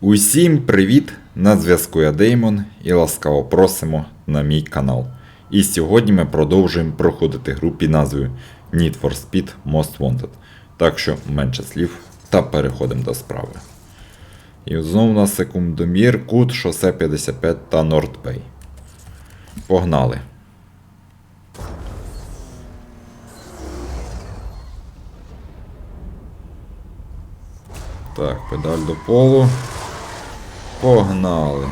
Усім привіт! На зв'язку я Деймон і ласкаво просимо на мій канал. І сьогодні ми продовжуємо проходити гру під назвою Need for Speed Most Wanted. Так що менше слів та переходимо до справи. І знову у нас секундомір, кут, шосе 55 та Нордбей. Погнали! Так, педаль до полу. Погнали.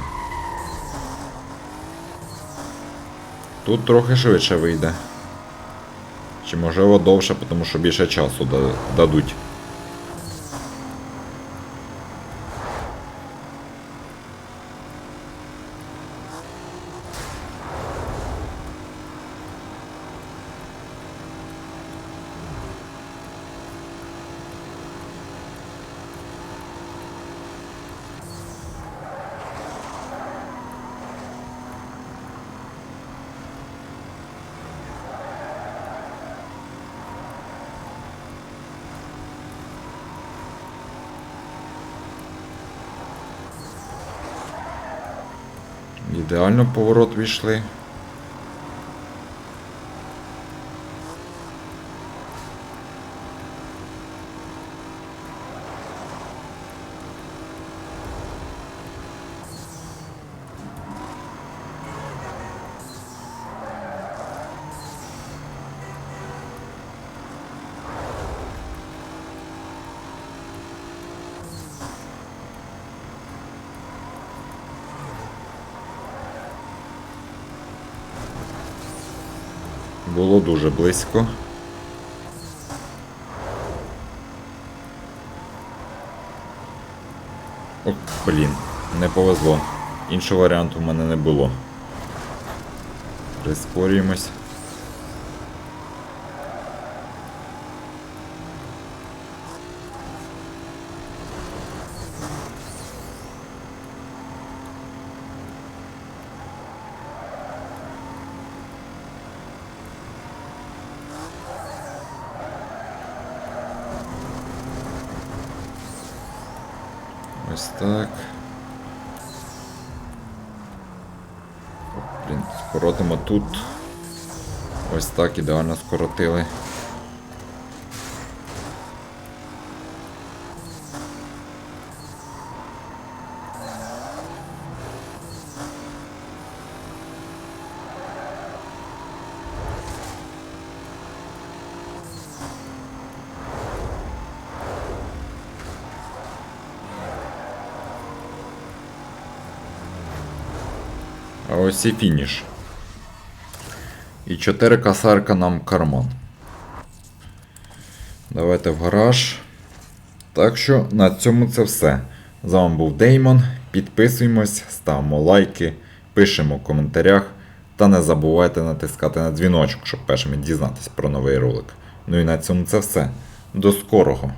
Тут трохи швидше вийде. Чи можливо довше, тому що більше часу дадуть. Ідеально поворот війшли. Було дуже близько. О, блін, не повезло. Іншого варіанту в мене не було. Прискорюємось. Ось так. Блін, скоротимо тут. Ось так ідеально скоротили. А ось і фініш. І 4 касарка нам карман. Давайте в гараж. Так що на цьому це все. З вами був Деймон. Підписуємось, ставимо лайки, пишемо в коментарях. Та не забувайте натискати на дзвіночок, щоб першими дізнатися про новий ролик. Ну і на цьому це все. До скорого!